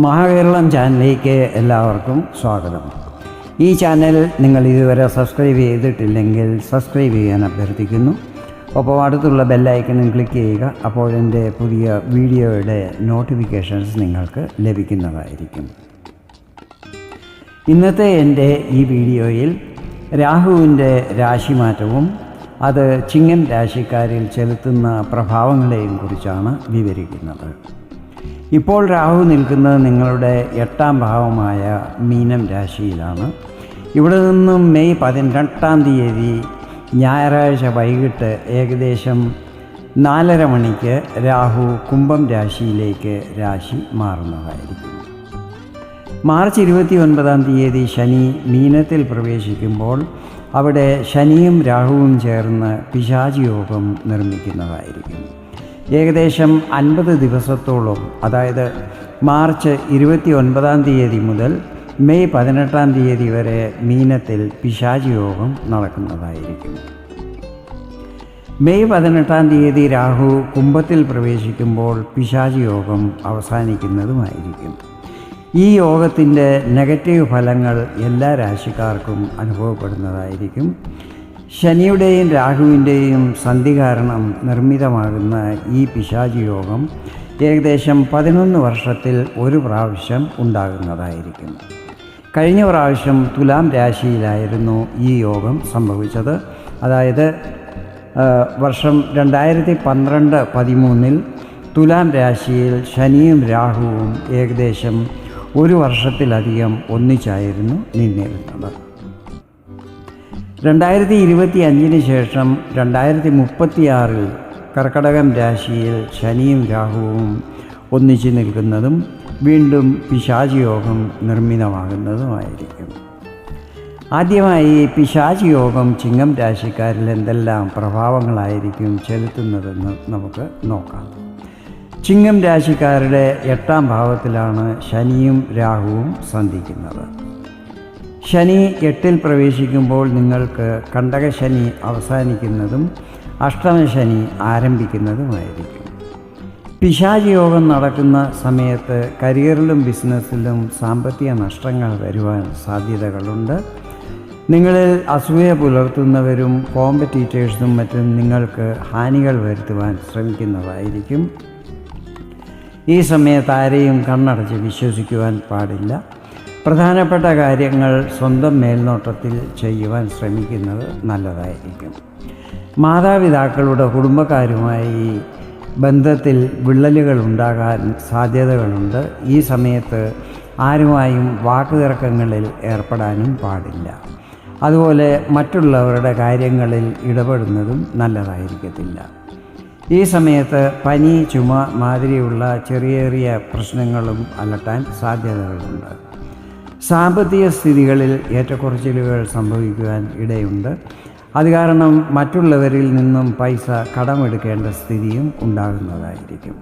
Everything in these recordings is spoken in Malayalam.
മഹാകേരളം ചാനലിലേക്ക് എല്ലാവർക്കും സ്വാഗതം. ഈ ചാനൽ നിങ്ങൾ ഇതുവരെ സബ്സ്ക്രൈബ് ചെയ്തിട്ടില്ലെങ്കിൽ സബ്സ്ക്രൈബ് ചെയ്യാൻ അഭ്യർത്ഥിക്കുന്നു. ഒപ്പം അടുത്തുള്ള ബെല്ലൈക്കണും ക്ലിക്ക് ചെയ്യുക അപ്പോൾ എന്റെ പുതിയ വീഡിയോയുടെ നോട്ടിഫിക്കേഷൻസ് നിങ്ങൾക്ക് ലഭിക്കുന്നതായിരിക്കും. ഇന്നത്തെ എന്റെ ഈ വീഡിയോയിൽ രാഹുവിന്റെ രാശിമാറ്റവും അത് ചിങ്ങൻ രാശിക്കാരിൽ ചെലുത്തുന്ന പ്രഭാവങ്ങളെയും കുറിച്ചാണ് വിവരിക്കുന്നത്. ഇപ്പോൾ രാഹു നിൽക്കുന്നത് നിങ്ങളുടെ എട്ടാം ഭാവമായ മീനം രാശിയിലാണ്. ഇവിടെ നിന്നും മെയ് പതിനെട്ടാം തീയതി ഞായറാഴ്ച വൈകിട്ട് ഏകദേശം നാലര മണിക്ക് രാഹു കുംഭം രാശിയിലേക്ക് രാശി മാറുന്നതായിരിക്കും. മാർച്ച് ഇരുപത്തി ഒൻപതാം തീയതി ശനി മീനത്തിൽ പ്രവേശിക്കുമ്പോൾ അവിടെ ശനിയും രാഹുവും ചേർന്ന് പിശാചി യോഗം നിർമ്മിക്കുന്നതായിരിക്കും. ഏകദേശം അൻപത് ദിവസത്തോളം അതായത് മാർച്ച് ഇരുപത്തി ഒൻപതാം തീയതി മുതൽ മെയ് പതിനെട്ടാം തീയതി വരെ മീനത്തിൽ പിശാചി യോഗം നടക്കുന്നതായിരിക്കും. മെയ് പതിനെട്ടാം തീയതി രാഹു കുംഭത്തിൽ പ്രവേശിക്കുമ്പോൾ പിശാചി യോഗം അവസാനിക്കുന്നതുമായിരിക്കും. ഈ യോഗത്തിന്റെ നെഗറ്റീവ് ഫലങ്ങൾ എല്ലാ രാശിക്കാർക്കും അനുഭവപ്പെടുന്നതായിരിക്കും. ശനിയുടെയും രാഹുവിന്റെയും സന്ധി കാരണം നിർമ്മിതമാകുന്ന ഈ പിശാചി യോഗം ഏകദേശം പതിനൊന്ന് വർഷത്തിൽ ഒരു പ്രാവശ്യം ഉണ്ടാകുന്നതായിരിക്കും കഴിഞ്ഞ പ്രാവശ്യം തുലാം രാശിയിലായിരുന്നു ഈ യോഗം സംഭവിച്ചത്. അതായത് വർഷം രണ്ടായിരത്തി പന്ത്രണ്ട് പതിമൂന്നിൽ തുലാം രാശിയിൽ ശനിയും രാഹുവും ഏകദേശം ഒരു വർഷത്തിലധികം ഒന്നിച്ചായിരുന്നു നിന്നിരുന്നത്. രണ്ടായിരത്തി ഇരുപത്തി അഞ്ചിന് ശേഷം രണ്ടായിരത്തി മുപ്പത്തിയാറിൽ കർക്കടകം രാശിയിൽ ശനിയും രാഹുവും ഒന്നിച്ചു നിൽക്കുന്നതും വീണ്ടും പിശാചിയോഗം നിർമ്മിതമാകുന്നതുമായിരിക്കും. ആദ്യമായി പിശാചിയോഗം ചിങ്ങം രാശിക്കാരിൽ എന്തെല്ലാം പ്രഭാവങ്ങളായിരിക്കും ചെലുത്തുന്നതെന്ന് നമുക്ക് നോക്കാം. ചിങ്ങം രാശിക്കാരുടെ എട്ടാം ഭാവത്തിലാണ് ശനിയും രാഹുവും സന്ധിക്കുന്നത്. ശനി എട്ടിൽ പ്രവേശിക്കുമ്പോൾ നിങ്ങൾക്ക് കണ്ടകശനി അവസാനിക്കുന്നതും അഷ്ടമശനി ആരംഭിക്കുന്നതുമായിരിക്കും. പിശാചി യോഗം നടക്കുന്ന സമയത്ത് കരിയറിലും ബിസിനസ്സിലും സാമ്പത്തിക നഷ്ടങ്ങൾ വരുവാൻ സാധ്യതകളുണ്ട്. നിങ്ങളിൽ അസൂയ പുലർത്തുന്നവരും കോമ്പറ്റീറ്റേഴ്സും മറ്റും നിങ്ങൾക്ക് ഹാനികൾ വരുത്തുവാൻ ശ്രമിക്കുന്നതായിരിക്കും. ഈ സമയത്ത് ആരെയും കണ്ണടച്ച് വിശ്വസിക്കുവാൻ പാടില്ല. പ്രധാനപ്പെട്ട കാര്യങ്ങൾ സ്വന്തം മേൽനോട്ടത്തിൽ ചെയ്യുവാൻ ശ്രമിക്കുന്നത് നല്ലതായിരിക്കും. മാതാപിതാക്കളുടെ കുടുംബക്കാരുമായി ബന്ധത്തിൽ വിള്ളലുകൾ ഉണ്ടാകാൻ സാധ്യതകളുണ്ട്. ഈ സമയത്ത് ആരുമായും വാക്കുതർക്കങ്ങളിൽ ഏർപ്പെടാനും പാടില്ല. അതുപോലെ മറ്റുള്ളവരുടെ കാര്യങ്ങളിൽ ഇടപെടുന്നതും നല്ലതായിരിക്കത്തില്ല. ഈ സമയത്ത് പനി ചുമ മാതിരിയുള്ള ചെറിയ ചെറിയ പ്രശ്നങ്ങളും അലട്ടാൻ സാധ്യതകളുണ്ട്. സാമ്പത്തിക സ്ഥിതികളിൽ ഏറ്റക്കുറച്ചിലുകൾ സംഭവിക്കുവാൻ ഇടയുണ്ട്. അത് കാരണം മറ്റുള്ളവരിൽ നിന്നും പൈസ കടമെടുക്കേണ്ട സ്ഥിതിയും ഉണ്ടാകുന്നതായിരിക്കും.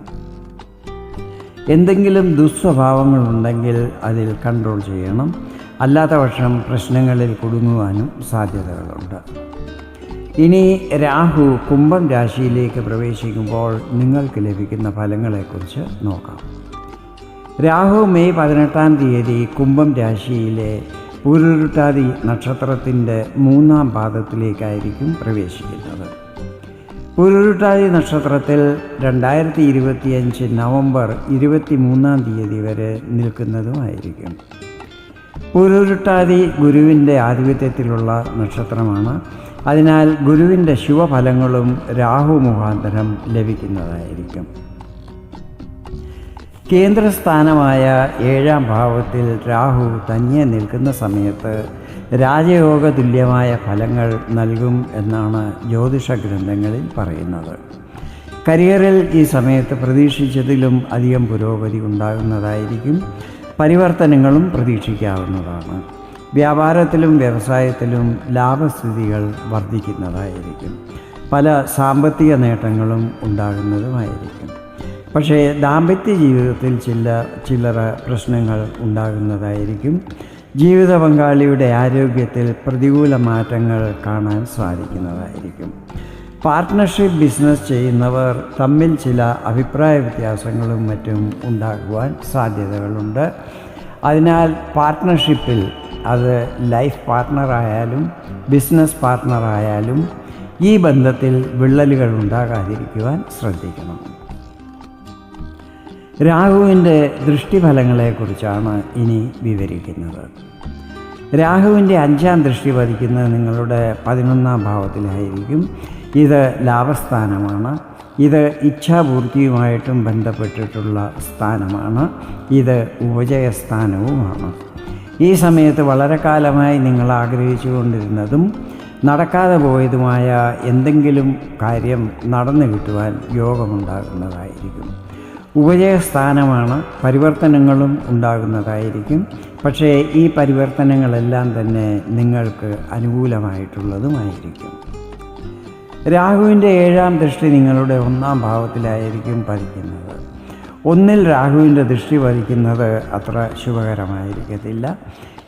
എന്തെങ്കിലും ദുസ്വഭാവങ്ങളുണ്ടെങ്കിൽ അതിൽ കൺട്രോൾ ചെയ്യണം. അല്ലാത്ത പക്ഷം പ്രശ്നങ്ങളിൽ കുടുങ്ങുവാനും സാധ്യതകളുണ്ട്. ഇനി രാഹു കുംഭം രാശിയിലേക്ക് പ്രവേശിക്കുമ്പോൾ നിങ്ങൾക്ക് ലഭിക്കുന്ന ഫലങ്ങളെക്കുറിച്ച് നോക്കാം. രാഹു മെയ് പതിനെട്ടാം തീയതി കുംഭം രാശിയിലെ പൂരുരുട്ടാതി നക്ഷത്രത്തിന്റെ മൂന്നാം പാദത്തിലേക്കായിരിക്കും പ്രവേശിക്കുന്നത്. പൂരുരുട്ടാതി നക്ഷത്രത്തിൽ രണ്ടായിരത്തി ഇരുപത്തിയഞ്ച് നവംബർ ഇരുപത്തി മൂന്നാം തീയതി വരെ നിൽക്കുന്നതുമായിരിക്കും. പൂരുരുട്ടാതി ഗുരുവിന്റെ ആധിപത്യത്തിലുള്ള നക്ഷത്രമാണ്. അതിനാൽ ഗുരുവിന്റെ ശുഭഫലങ്ങളും രാഹു മുഖാന്തരം ലഭിക്കുന്നതായിരിക്കും. കേന്ദ്രസ്ഥാനമായ ഏഴാം ഭാവത്തിൽ രാഹു തന്നെ നിൽക്കുന്ന സമയത്ത് രാജയോഗ തുല്യമായ ഫലങ്ങൾ നൽകും എന്നാണ് ജ്യോതിഷ ഗ്രന്ഥങ്ങളിൽ പറയുന്നത്. കരിയറിൽ ഈ സമയത്ത് പ്രതീക്ഷിച്ചതിലും അധികം പുരോഗതി ഉണ്ടാകുന്നതായിരിക്കും. പരിവർത്തനങ്ങളും പ്രതീക്ഷിക്കാവുന്നതാണ്. വ്യാപാരത്തിലും വ്യവസായത്തിലും ലാഭസ്ഥിതികൾ വർദ്ധിക്കുന്നതായിരിക്കും. പല സാമ്പത്തിക നേട്ടങ്ങളും ഉണ്ടാകുന്നതുമായിരിക്കും. പക്ഷേ ദാമ്പത്യ ജീവിതത്തിൽ ചില ചില്ലറ പ്രശ്നങ്ങൾ ഉണ്ടാകുന്നതായിരിക്കും. ജീവിത പങ്കാളിയുടെ ആരോഗ്യത്തിൽ പ്രതികൂല മാറ്റങ്ങൾ കാണാൻ സാധിക്കുന്നതായിരിക്കും. പാർട്ട്ണർഷിപ്പ് ബിസിനസ് ചെയ്യുന്നവർ തമ്മിൽ ചില അഭിപ്രായ വ്യത്യാസങ്ങളും മറ്റും ഉണ്ടാകുവാൻ സാധ്യതകളുണ്ട്. അതിനാൽ പാർട്ട്ണർഷിപ്പിൽ അത് ലൈഫ് പാർട്ട്ണറായാലും ബിസിനസ് പാർട്ട്ണറായാലും ഈ ബന്ധത്തിൽ വിള്ളലുകൾ ഉണ്ടാകാതിരിക്കുവാൻ ശ്രദ്ധിക്കണം. രാഹുവിന്റെ ദൃഷ്ടിഫലങ്ങളെക്കുറിച്ചാണ് ഇനി വിവരിക്കുന്നത്. രാഹുവിന്റെ അഞ്ചാം ദൃഷ്ടി പതിക്കുന്നത് നിങ്ങളുടെ പതിനൊന്നാം ഭാവത്തിലായിരിക്കും. ഇത് ലാഭസ്ഥാനമാണ്. ഇത് ഇച്ഛാപൂർത്തിയുമായിട്ടും ബന്ധപ്പെട്ടിട്ടുള്ള സ്ഥാനമാണ്. ഇത് ഉപജയസ്ഥാനവുമാണ്. ഈ സമയത്ത് വളരെ കാലമായി നിങ്ങൾ ആഗ്രഹിച്ചു കൊണ്ടിരുന്നതും നടക്കാതെ പോയതുമായ എന്തെങ്കിലും കാര്യം നടന്നു കിട്ടുവാൻ യോഗമുണ്ടാകുന്നതായിരിക്കും. ഉപജയസ്ഥാനമാണ് പരിവർത്തനങ്ങളും ഉണ്ടാകുന്നതായിരിക്കും. പക്ഷേ ഈ പരിവർത്തനങ്ങളെല്ലാം തന്നെ നിങ്ങൾക്ക് അനുകൂലമായിട്ടുള്ളതുമായിരിക്കും. രാഹുവിന്റെ ഏഴാം ദൃഷ്ടി നിങ്ങളുടെ ഒന്നാം ഭാവത്തിലായിരിക്കും പതിക്കുന്നത്. ഒന്നിൽ രാഹുവിന്റെ ദൃഷ്ടി പതിക്കുന്നത് അത്ര ശുഭകരമായിരിക്കത്തില്ല.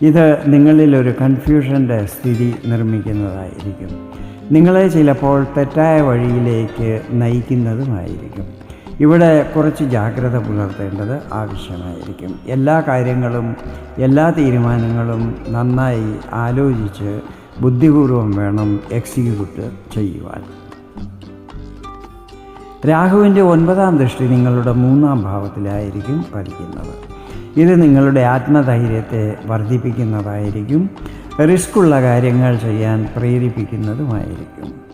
ഇത് നിങ്ങളിൽ ഒരു കൺഫ്യൂഷന്റെ സ്ഥിതി നിർമ്മിക്കുന്നതായിരിക്കും. നിങ്ങളെ ചിലപ്പോൾ തെറ്റായ വഴിയിലേക്ക് നയിക്കുന്നതുമായിരിക്കും. ഇവിടെ കുറച്ച് ജാഗ്രത പുലർത്തേണ്ടത് ആവശ്യമായിരിക്കും എല്ലാ കാര്യങ്ങളും എല്ലാ തീരുമാനങ്ങളും നന്നായി ആലോചിച്ച് ബുദ്ധിപൂർവം വേണം എക്സിക്യൂട്ട് ചെയ്യുവാൻ. രാഹുവിന്റെ ഒൻപതാം ദൃഷ്ടി നിങ്ങളുടെ മൂന്നാം ഭാവത്തിലായിരിക്കും പതിക്കുന്നത്. ഇത് നിങ്ങളുടെ ആത്മധൈര്യത്തെ വർദ്ധിപ്പിക്കുന്നതായിരിക്കും. റിസ്ക്കുള്ള കാര്യങ്ങൾ ചെയ്യാൻ പ്രേരിപ്പിക്കുന്നതുമായിരിക്കും.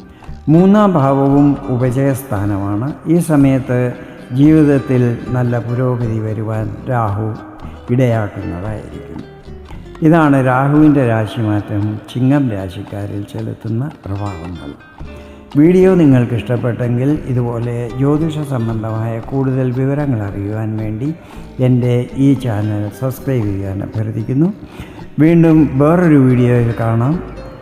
മൂന്നാം ഭാവവും ഉപജയസ്ഥാനമാണ്. ഈ സമയത്ത് ജീവിതത്തിൽ നല്ല പുരോഗതി വരുവാൻ രാഹു ഇടയാക്കുന്നതായിരിക്കും. ഇതാണ് രാഹുവിന്റെ രാശിമാറ്റം ചിങ്ങം രാശിക്കാരിൽ ചെലുത്തുന്ന പ്രഭാവങ്ങൾ. വീഡിയോ നിങ്ങൾക്ക് ഇഷ്ടപ്പെട്ടെങ്കിൽ ഇതുപോലെ ജ്യോതിഷ സംബന്ധമായ കൂടുതൽ വിവരങ്ങൾ അറിയുവാൻ വേണ്ടി എന്റെ ഈ ചാനൽ സബ്സ്ക്രൈബ് ചെയ്യാൻ അഭ്യർത്ഥിക്കുന്നു. വീണ്ടും വേറൊരു വീഡിയോയിൽ കാണാം.